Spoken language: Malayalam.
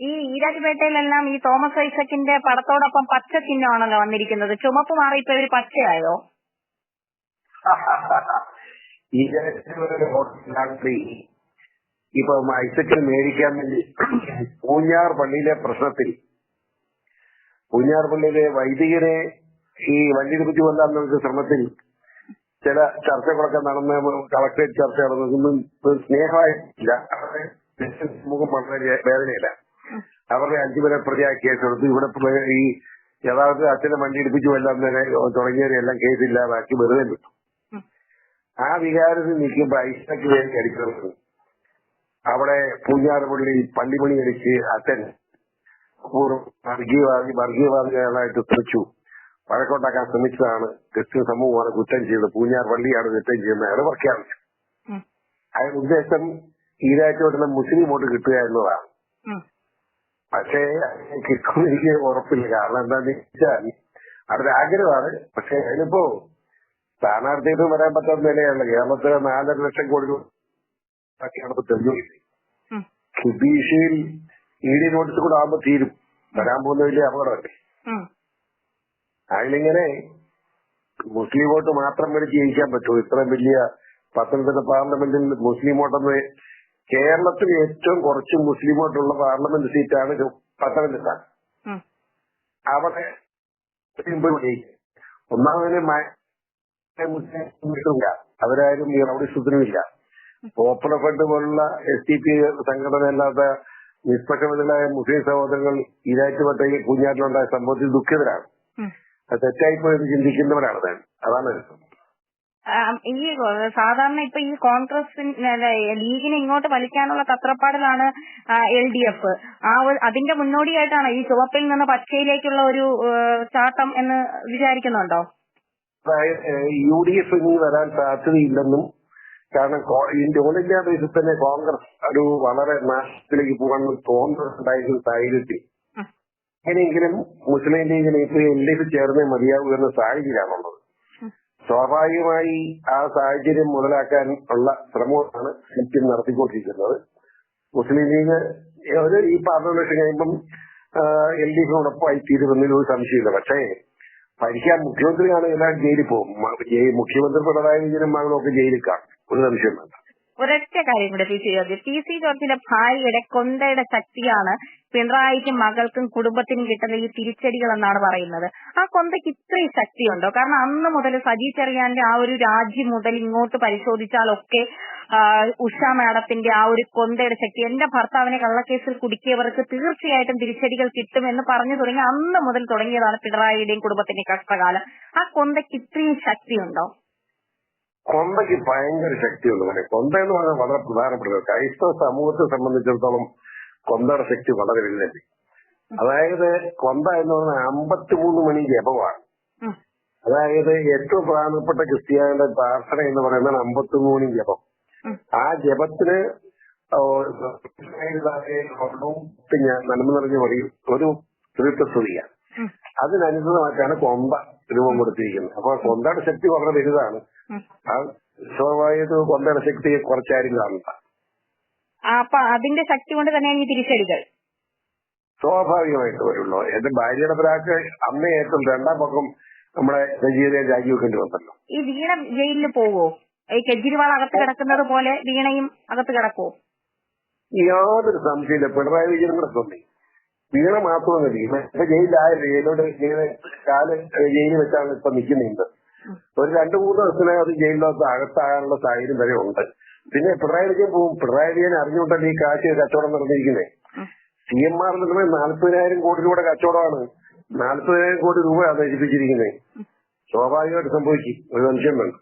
ഈ ഈരാറ്റുപേട്ടയിലെല്ലാം ഈ തോമസ് ഐസക്കിന്റെ പടത്തോടൊപ്പം പച്ച ചിഹ്നമാണല്ലോ വന്നിരിക്കുന്നത്. ചുമപ്പ് മാറി ഇപ്പൊ ഇവർ പച്ചയായോ? ഈ ഇപ്പൊ ഐസക്കിന് മേടിക്കാൻ വേണ്ടി പൂഞ്ഞാർ പള്ളിയിലെ പ്രശ്നത്തിൽ പൂഞ്ഞാർ പള്ളിയിലെ വൈദികരെ ഈ വണ്ടി കുറിച്ച് നമുക്ക് ശ്രമത്തിൽ ചില ചർച്ചകളൊക്കെ നടന്ന് കളക്ടറേറ്റ് ചർച്ച നടന്നതൊന്നും സ്നേഹമായിട്ടില്ല. മുഖം വളരെ വേദനയില്ല അവരുടെ അഞ്ചുപേരെ പ്രതിയാക്കി കേസെടുത്ത് ഇവിടെ ഈ യഥാർത്ഥ അച്ഛനെ വണ്ടി ഇടിപ്പിച്ചു എല്ലാം തുടങ്ങിയവരെല്ലാം കേസില്ലാതാക്കി വെറുതെ വിട്ടു. ആ വികാരത്തിൽ നിൽക്കുമ്പോ ഐസക്ക് വേണ്ടി അടിക്കുന്നത് അവിടെ പൂഞ്ഞാറുപള്ളി പള്ളിമണി അടിച്ച് അച്ഛൻ വർഗീയവാദി വർഗീയവാദികളായിട്ട് ശ്രമിച്ചു വഴക്കുണ്ടാക്കാൻ ശ്രമിച്ചതാണ്. ക്രിസ്ത്യൻ സമൂഹമാണ് കുറ്റം ചെയ്തത് പൂഞ്ഞാർ പള്ളിയാണ് കുറ്റം ചെയ്യുന്നത്. അയാൾ പ്രഖ്യാപിച്ചു. അയാളുടെ ഉദ്ദേശം ഈരാറ്റോട്ടുള്ള മുസ്ലിം വോട്ട് കിട്ടുക എന്നതാണ്. പക്ഷേ കിട്ടും എനിക്ക് ഉറപ്പില്ല. കാരണം എന്താന്ന് വെച്ചാൽ അവരുടെ ആഗ്രഹമാണ്. പക്ഷെ അതിനിപ്പോ സ്ഥാനാർത്ഥിയിട്ട് വരാൻ പറ്റാത്ത നിലയാണ് കേരളത്തിലെ നാലര ലക്ഷം കോടി രൂപ തെളിഞ്ഞില്ലേ ഉം. ജുഡീഷ്യൽ ഇ ഡി നോട്ടീസ് കൂടെ ആകുമ്പോ തീരും. വരാൻ പോകുന്ന വലിയ അപകടമല്ലേ. അതിലിങ്ങനെ മുസ്ലിം വോട്ട് മാത്രം വേണ്ടി ജയിക്കാൻ പറ്റുമോ? ഇത്രയും വലിയ പത്തനംതിട്ട പാർലമെന്റിൽ മുസ്ലിം വോട്ടെന്ന് കേരളത്തിൽ ഏറ്റവും കുറച്ച് മുസ്ലിം വോട്ടുള്ള പാർലമെന്റ് സീറ്റാണ് പത്തനംതിട്ട. അവിടെ ഒന്നാമതിന് മ- മുസ്ലിം കിട്ടില്ല അവരാരും ഈ റൗഡിസത്തിനുമില്ല പോപ്പുലർ ഫ്രണ്ട് പോലുള്ള എസ് ടി പി സംഘടന അല്ലാത്ത നിഷ്പക്ഷതരായ മുസ്ലിം സഹോദരങ്ങൾ ഈരാറ്റുപേട്ട കുഞ്ഞാറ്റിലുണ്ടായ സംഭവത്തിൽ ദുഃഖിതരാണ്. തെറ്റായിപ്പോയത് ചിന്തിക്കുന്നവരാണ് അതാണ് രസം. ഈ സാധാരണ ഇപ്പൊ ഈ കോൺഗ്രസ് ലീഗിനെ ഇങ്ങോട്ട് വലിക്കാനുള്ള തത്രപ്പാടിലാണ് എൽ ഡി എഫ് ആ അതിന്റെ മുന്നോടിയായിട്ടാണ് ഈ ചുവപ്പിൽ നിന്ന് പച്ചയിലേക്കുള്ള ഒരു ചാട്ടം എന്ന് വിചാരിക്കുന്നുണ്ടോ യു ഡി എഫ് ഇനി വരാൻ സാധ്യതയില്ലെന്നും കാരണം ഇന്ത്യ ഓൾ ഇന്ത്യ ബേസിൽ തന്നെ കോൺഗ്രസ് ഒരു വളരെ നാശത്തിലേക്ക് പോകാൻ തോന്നുന്നുണ്ടായിരുന്ന സാഹചര്യത്തിൽ. എങ്ങനെയെങ്കിലും മുസ്ലിം ലീഗിനെ ഇപ്പൊ എൽ ഡി എഫ് ചേർന്നേ മതിയാവൂ എന്ന സാഹചര്യമാണുള്ളത്. സ്വാഭാവികമായി ആ സാഹചര്യം മുതലാക്കാൻ ഉള്ള ശ്രമമാണ് സിപിഎം നടത്തിക്കൊണ്ടിരിക്കുന്നത്. മുസ്ലിം ലീഗ് ഒരു ഈ പാർലമെന്റ് ഇലക്ഷൻ കഴിയുമ്പം എൽ ഡി എഫിനോടൊപ്പമായി തീരുമെന്നതിൽ ഒരു സംശയമില്ല. പക്ഷേ ഭരിക്കാൻ മുഖ്യമന്ത്രിയാണ് എല്ലാം ജയിലിൽ പോകും. മുഖ്യമന്ത്രി പിണറായി വിജയനും മകളൊക്കെ ജയിലിൽ കാണും. ഒരു സംശയം വേണ്ട. ഒരൊറ്റ കാര്യം കൂടെ പി സി പി സി ജോർജിന്റെ ഭാര്യയുടെ കൊന്തയുടെ ശക്തിയാണ് പിണറായിക്കും മകൾക്കും കുടുംബത്തിനും കിട്ടുന്ന ഈ തിരിച്ചടികൾ എന്നാണ് പറയുന്നത്. ആ കൊന്തയ്ക്ക് ഇത്രയും ശക്തിയുണ്ടോ? കാരണം അന്ന് മുതൽ സജി ചെറിയാന്റെ ആ ഒരു രാജ്യം മുതൽ ഇങ്ങോട്ട് പരിശോധിച്ചാലൊക്കെ ഉഷ മാഡത്തിന്റെ ആ ഒരു കൊന്തയുടെ ശക്തി എന്റെ ഭർത്താവിനെ കള്ളക്കേസിൽ കുടുക്കിയവർക്ക് തീർച്ചയായിട്ടും തിരിച്ചടികൾ കിട്ടുമെന്ന് പറഞ്ഞു തുടങ്ങി അന്ന് മുതൽ തുടങ്ങിയതാണ് പിണറായിയുടെയും കുടുംബത്തിന്റെയും കഷ്ടകാലം. ആ കൊന്തയ്ക്ക് ഇത്രയും ശക്തിയുണ്ടോ? കൊന്തയ്ക്ക് ഭയങ്കര ശക്തിയുണ്ട് മോനെ കൊന്ത എന്ന് പറഞ്ഞാൽ വളരെ പ്രധാനപ്പെട്ടത് ക്രൈസ്തവ സമൂഹത്തെ സംബന്ധിച്ചിടത്തോളം കൊന്തയുടെ ശക്തി വളരെ വലുതല്ലേ അതായത് കൊന്ത എന്ന് പറഞ്ഞാൽ അമ്പത്തിമൂന്ന് മണി ജപമാണ്. അതായത് ഏറ്റവും പ്രധാനപ്പെട്ട ക്രിസ്ത്യാനിയുടെ പ്രാർത്ഥന എന്ന് പറയുന്നത് അമ്പത്തിമൂന്ന് ജപം. ആ ജപത്തിന് നന്മ നിറഞ്ഞ പറയും ഒരു തൃത്വസ്തുതിയാണ് ഉം. അതിനനുസൃതമായിട്ടാണ് കൊന്ത രൂപം കൊടുത്തിരിക്കുന്നത്. അപ്പൊ കൊന്തയുടെ ശക്തി വളരെ വലുതാണ്. ആ സ്വാഭാവികമായിട്ട് കൊന്തയുടെ ശക്തി കുറച്ചാരും കാണണ്ട ആ, അപ്പൊ അതിന്റെ ശക്തി കൊണ്ട് തന്നെയാണ് ഈ തിരിച്ചടികൾ. സ്വാഭാവികമായിട്ട് വരുള്ളൂ എന്റെ ഭാര്യയുടെ പ്രാക്ക് അമ്മയേറ്റും രണ്ടാം പക്കം നമ്മുടെ രഞ്ജിതയെ രാജിവെക്കേണ്ടി വന്നല്ലോ ഈ വീണ ജയിലിൽ പോവോ? ഈ കെജ്രിവാൾ അകത്ത് കിടക്കുന്നത് പോലെ വീണയും അകത്ത് കിടക്കുവോ? യാതൊരു സംശയമില്ല പിണറായി വിജയനും കൂടെ തോന്നി വീണ മാത്രമൊന്നുമില്ല ഇപ്പൊ ജയിലിലായല്ലോ ജയിലോട് ജയിലെ കാൽ ജയിലിൽ വെച്ചാണ് ഇപ്പൊ നിൽക്കുന്നുണ്ട്. ഒരു രണ്ടു മൂന്ന് ദിവസത്തിനകം അത് ജയിലിനകത്ത് അകത്താകാനുള്ള സാഹചര്യം വരെ ഉണ്ട്. പിന്നെ പിണറായി വിജയൻ പോവും പിണറായി വിജയൻ അറിഞ്ഞുകൊണ്ടല്ലേ ഈ കാശ് കച്ചവടം നടന്നിരിക്കുന്നത്. സി എം ആർ നിൽക്കുന്നത് നാൽപ്പതിനായിരം കോടി രൂപയുടെ കച്ചവടമാണ്. നാൽപ്പതിനായിരം കോടി രൂപ നശിപ്പിച്ചിരിക്കുന്നത് സ്വാഭാവികമായിട്ട് സംഭവിക്കും. ഒരു സംശയം വേണ്ട